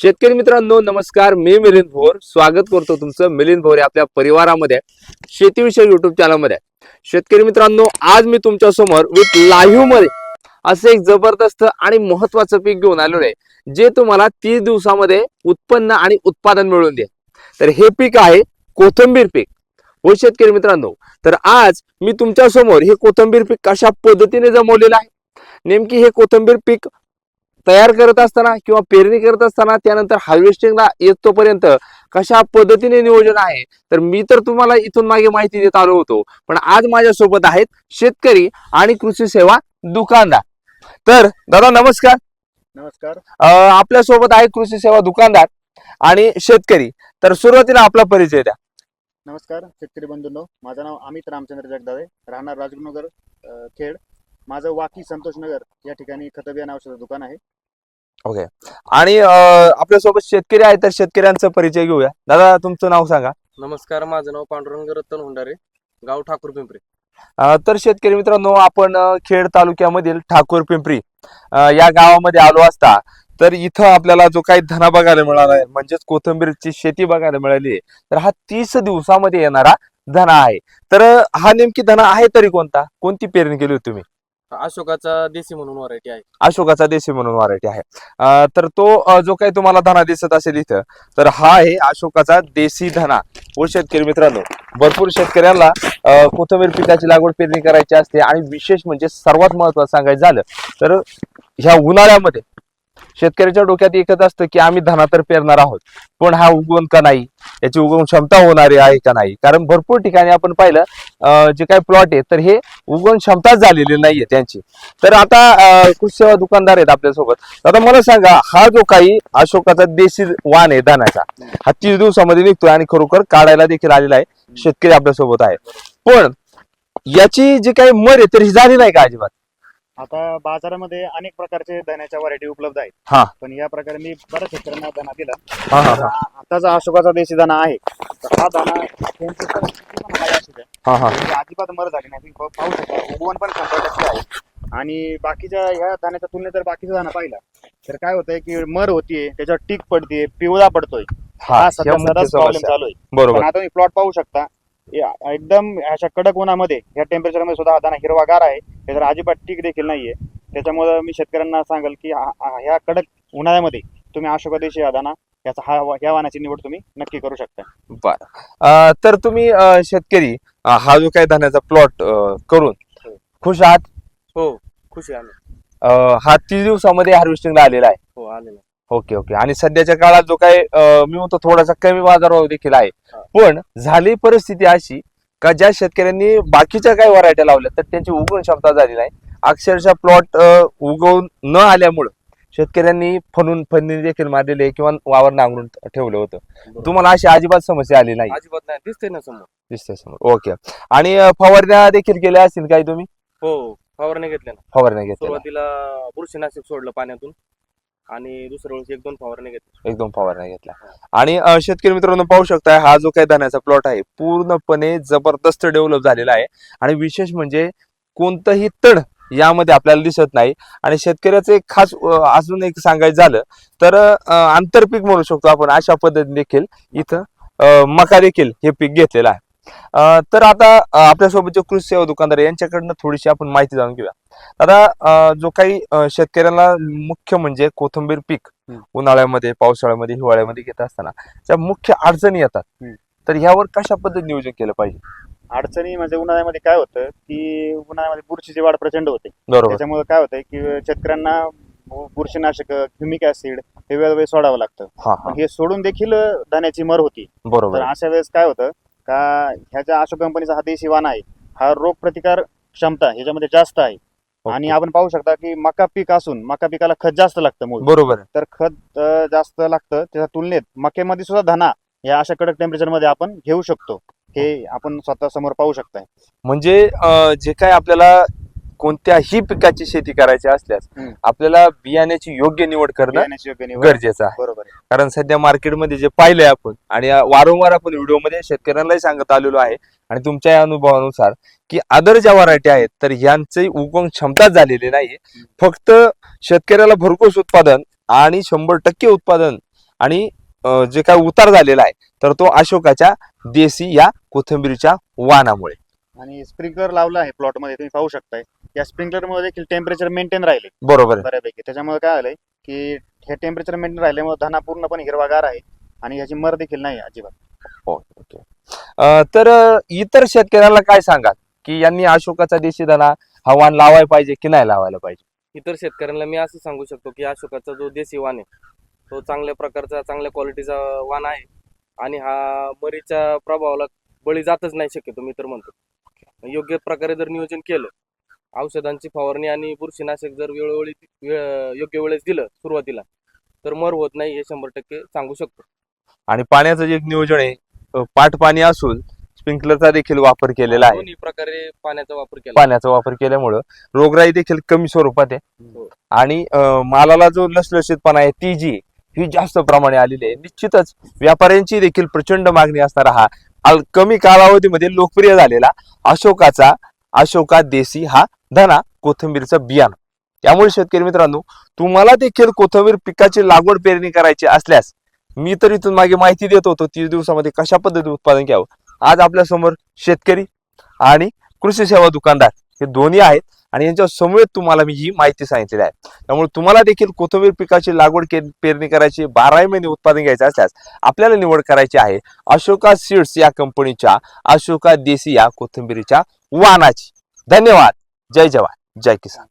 शेतकरी मित्रांनो नमस्कार. मी मिलिंद भोर. स्वागत करतो तुमचं मिलिंद भोर आपल्या परिवारामध्ये शेतीविषयी युट्यूब चॅनलमध्ये शेतकरी मित्रांनो आज मी तुमच्यासमोर विथ लाईव्हमध्ये असं एक जबरदस्त आणि महत्वाचं पीक घेऊन आलेलो आहे जे तुम्हाला तीस दिवसामध्ये उत्पन्न आणि उत्पादन मिळवून दे तर हे पीक आहे कोथंबीर पीक. हो शेतकरी मित्रांनो तर आज मी तुमच्यासमोर हे कोथंबीर पीक कशा पद्धतीने जमवलेलं आहे? नेमकी हे कोथंबीर पीक तयार करत असताना किंवा पेरणी करत असताना त्यानंतर हार्वेस्टिंगला येतोपर्यंत कशा पद्धतीने नियोजन आहे? तर मी तर तुम्हाला इथून मागे माहिती देत आलो होतो. पण आज माझ्यासोबत आहेत शेतकरी आणि कृषी सेवा दुकानदार. तर दादा नमस्कार. नमस्कार. आपल्यासोबत आहे कृषी सेवा दुकानदार आणि शेतकरी. तर सुरुवातीला आपला परिचय द्या. नमस्कार शेतकरी बंधूंनो. माझं नाव अमित रामचंद्र जगदाळे. राहणार राजगुरुनगर खेड. माझं वाकी संतोष नगर या ठिकाणी खतबियान औषध दुकान आहे. आणि अं, आपल्यासोबत शेतकरी आहे तर शेतकऱ्यांचा परिचय घेऊया. दादा तुमचं नाव सांगा. नमस्कार माझं नाव पांडुरंग रतन हुंडारे गाव ठाकूर पिंपरी. अ, तर शेतकरी मित्रांनो आपण अ, खेड तालुक्यामधील ठाकूर पिंपरी अ, या गावामध्ये आलो असता तर इथं आपल्याला जो काही धना बघायला मिळाला आहे म्हणजेच कोथंबीरची शेती बघायला मिळाली आहे तर हा तीस दिवसामध्ये येणारा धना आहे. तर अ, हा नेमकी धना आहे तरी कोणता? कोणती पेरणी केली होती तुम्ही? अशोकाचा देसी म्हणून व्हरायटी आहे. अशोकाचा देशी म्हणून व्हरायटी आहे. तर तो जो काही तुम्हाला धना दिसत असेल इथं तर हा आहे अशोकाचा देशी धना. व शेतकरी मित्रांनो भरपूर शेतकऱ्यांना अ, कोथिंबीर पिकाची लागवड पेरणी करायची असते आणि विशेष म्हणजे सर्वात महत्वाचं सांगायचं झालं तर ह्या उन्हाळ्यामध्ये शेतकऱ्याच्या डोक्यात एकच असतं की आम्ही धना तर पेरणार आहोत. पण हा उगवण का नाही? याची उगवण क्षमता होणारी आहे का नाही? कारण भरपूर ठिकाणी आपण पाहिलं जे काही प्लॉट आहे तर हे उगवण क्षमताच झालेली नाहीये त्यांची. तर आता कुठ कृषी सेवा दुकानदार आहेत आपल्यासोबत. आता मला सांगा हा जो काही अशोकाचा देशी वाण आहे धानाचा हा तीस दिवसामध्ये निघतोय आणि खरोखर काढायला देखील आलेला आहे. शेतकरी आपल्यासोबत आहे. पण याची जी काही मर आहे तर ही झाली नाही का अजिबात? आता बाजारामध्ये अनेक प्रकारचे धण्याच्या व्हरायटी उपलब्ध आहेत. हा. पण या प्रकारे मी बऱ्याच शेतकऱ्यांना दाना दिला. हा हा हा. आता जो अशोकाचा देशी दाना आहे. तर हा दाना त्यांची परिस्थिती पण high असू द्या. हा हा. म्हणजे अजिबात मर झाली नाही. तुम्ही पाहू शकता. उगवण पण शंभर टक्के आहे. आणि बाकीच्या ह्या दाण्याच्या तुलनेत जर बाकीचा दाना पाहिला तर काय होतंय की मर होतीये त्याच्यावर टीक पडते पिवळा पडतोय. हा हा सध्या ह्या मुख्य सरास प्रॉब्लेम. चालू आहे. बरोबर. आता तुम्ही प्लॉट पाहू शकता. एकदम अशा कडक उन्हामध्ये या टेम्परेचरमध्ये सुद्धा हा हिरवागार आहे. त्याच्यावर अजिबात टीक देखील नाहीये. त्याच्यामुळे मी शेतकऱ्यांना सांगेल की हा- हा- ह्या कडक उन्हाळ्यामध्ये तुम्ही अशोका देशी हा याचा हा ह्या वाहनाची निवड तुम्ही नक्की करू शकता. बर. तर तुम्ही शेतकरी हा जो काही धान्याचा प्लॉट करून खुश आहात? हो खुशी आहे हा तीस दिवसामध्ये हार्वेस्टिंगला आलेला आहे. हो आलेलो ओके ओके. आणि सध्याच्या काळात जो काही अ, मी म्हणतो थोडासा कमी बाजारभाव देखील आहे. हा. पण झाली परिस्थिती अशी का ज्या शेतकऱ्यांनी बाकीच्या काही व्हरायट्या लावल्या तर त्यांची उगवण क्षमता झाली नाही. अक्षरशः प्लॉट उगवून न आल्यामुळं शेतकऱ्यांनी फणून फणी देखील मारलेले आहे किंवा वावर नांगरून ठेवलं होतं. बरोबर. तुम्हाला अशी अजिबात समस्या आली नाही. अजिबात नाही. दिसते ना समोर. दिसते समोर. ओके. आणि अ, फवारण्या देखील केल्या असतील काही तुम्ही? हो फवारणी घेतल्या ना. फवारण्या घेतल्या. सुरुवातीला बुरशीनाशक सोडलं पाण्यातून. आणि दुसऱ्या वेळेस एक दोन फवारणी घेतल्या दोन फवारण्या घेतल्या आणि शेतकरी मित्रांनो पाहू शकताय हा जो काही धान्याचा प्लॉट आहे पूर्णपणे जबरदस्त डेव्हलप झालेला आहे. आणि विशेष म्हणजे कोणतंही तण यामध्ये आपल्याला दिसत नाही. आणि शेतकऱ्याचं एक खास अजून एक सांगायचं झालं तर आंतरपीक म्हणू शकतो आपण अशा पद्धतीने देखील इथं मका देखील हे पीक घेतलेलं आहे. तर आता आपल्यासोबत जे कृषी सेवा दुकानदार यांच्याकडनं थोडीशी आपण माहिती जाणून घेऊया. आता जो काही शेतकऱ्यांना मुख्य म्हणजे कोथंबीर पीक. उन्हाळ्यामध्ये पावसाळ्यामध्ये हिवाळ्यामध्ये घेत असताना ज्या मुख्य अडचणी येतात. तर ह्यावर कशा पद्धतीने नियोजन केलं पाहिजे? अडचणी म्हणजे उन्हाळ्यामध्ये काय होतं की उन्हाळ्यामध्ये बुरशीची वाढ प्रचंड होते. बरोबर. त्याच्यामुळे काय होतंय की शेतकऱ्यांना बुरशीनाशक ह्युमिक ऍसिड हे वेळोवेळी सोडावं लागतं. हा हा. हे सोडून देखील धान्याची मर होती. तर बरोबर अशा वेळेस काय होतं का ह्याच्या अशोक कंपनीचा हा देशी वाण आहे हा रोग प्रतिकार क्षमता ह्याच्यामध्ये जास्त आहे आणि. आपण पाहू शकता की मका पीक असून मका पिकाला खत जास्त लागतं मूळ बरोबर. तर खत अं, जास्त लागतं त्याच्या तुलनेत मक्यामध्ये सुद्धा धना या अशा कडक टेम्परेचरमध्ये आपण घेऊ शकतो हे आपण स्वतः समोर पाहू शकताय म्हणजे अ, जे काय आपल्याला कोणत्याही पिकाची शेती करायची असल्यास हम्म. आपल्याला बियाण्याची योग्य निवड करणं बियाण्याची योग्य निवड गरजेचं आहे. बरोबर आहे. कारण सध्या मार्केटमध्ये जे पाहिलंय आपण आणि वारंवार आपण व्हिडिओमध्ये शेतकऱ्यांनाही सांगत आलेलो आहे आणि तुमच्या या अनुभवानुसार की अदर ज्या व्हरायटी आहेत तर यांची उगवण क्षमता झालेली नाही फक्त शेतकऱ्याला भरघोस उत्पादन आणि शंभर टक्के उत्पादन आणि अं, जे काय उतार झालेला आहे तर तो अशोकाच्या देशी या कोथिंबीरीच्या वाणामुळे. आणि स्प्रिंकलर लावला आहे प्लॉटमध्ये तुम्ही पाहू शकताय. या स्प्रिंकलरमध्ये देखील टेम्परेचर मेंटेन राहिले. बरोबर आहे. बऱ्यापैकी. त्याच्यामुळे काय झालंय की हे टेम्परेचर मेंटेन राहिल्यामुळे धना पूर्णपणे हिरवागार आहे आणि ह्याची मर देखील नाही अजिबात. ओके. अं, तर अं, इतर शेतकऱ्यांना काय सांगाल? की यांनी अशोकाचा देशी दाना हा वाण लावायला पाहिजे की नाही लावायला पाहिजे? इतर शेतकऱ्यांना मी असं सांगू शकतो की अशोकाचा जो देशी वाण आहे तो चांगल्या प्रकारचा चांगल्या क्वालिटीचा वाण आहे आणि हा मरीच्या प्रभावाला बळी जातच नाही शक्यतो मी तर म्हणतो. योग्य प्रकारे जर नियोजन केलं औषधांची फवारणी आणि बुरशीनाशक जर वेळोवेळी वेळ योग्य वेळेस दिलं सुरुवातीला तर मर होत नाही हे शंभर टक्के सांगू शकतो. आणि पाण्याचं जे नियोजन आहे अं, पाट पाणी असून स्प्रिंकलरचा देखील वापर केलेला आहे. दोन्ही प्रकारे पाण्याचा वापर केला. पाण्याचा वापर केल्यामुळं रोगराई देखील कमी स्वरूपात आहे. हो. आणि अं, मालाला जो लसलशीतपणा आहे ती जी ही जास्त प्रमाणे आलेली आहे निश्चितच व्यापाऱ्यांची देखील प्रचंड मागणी असणारा हा अल- कमी कालावधीमध्ये लोकप्रिय झालेला अशोकाचा अशोका देशी हा धना कोथिंबीरचं बियाणं. त्यामुळे शेतकरी मित्रांनो तुम्हाला देखील कोथिंबीर पिकाची लागवड पेरणी करायची असल्यास मी तर इथून मागे माहिती देत होतो तीस दिवसामध्ये कशा पद्धतीने उत्पादन घ्यावं. आज आपल्यासमोर शेतकरी आणि कृषी सेवा दुकानदार हे दोन्ही आहेत आणि यांच्या समवेत तुम्हाला मी ही माहिती सांगितलेली आहे. त्यामुळे तुम्हाला देखील कोथिंबीर पिकाची लागवड पेरणी करायची बाराही महिने उत्पादन घ्यायचे असल्यास आपल्याला निवड करायची आहे अशोका सीड्स या कंपनीच्या अशोका देसी या कोथिंबीरीच्या वाणाची. धन्यवाद! जय जवान जय किसान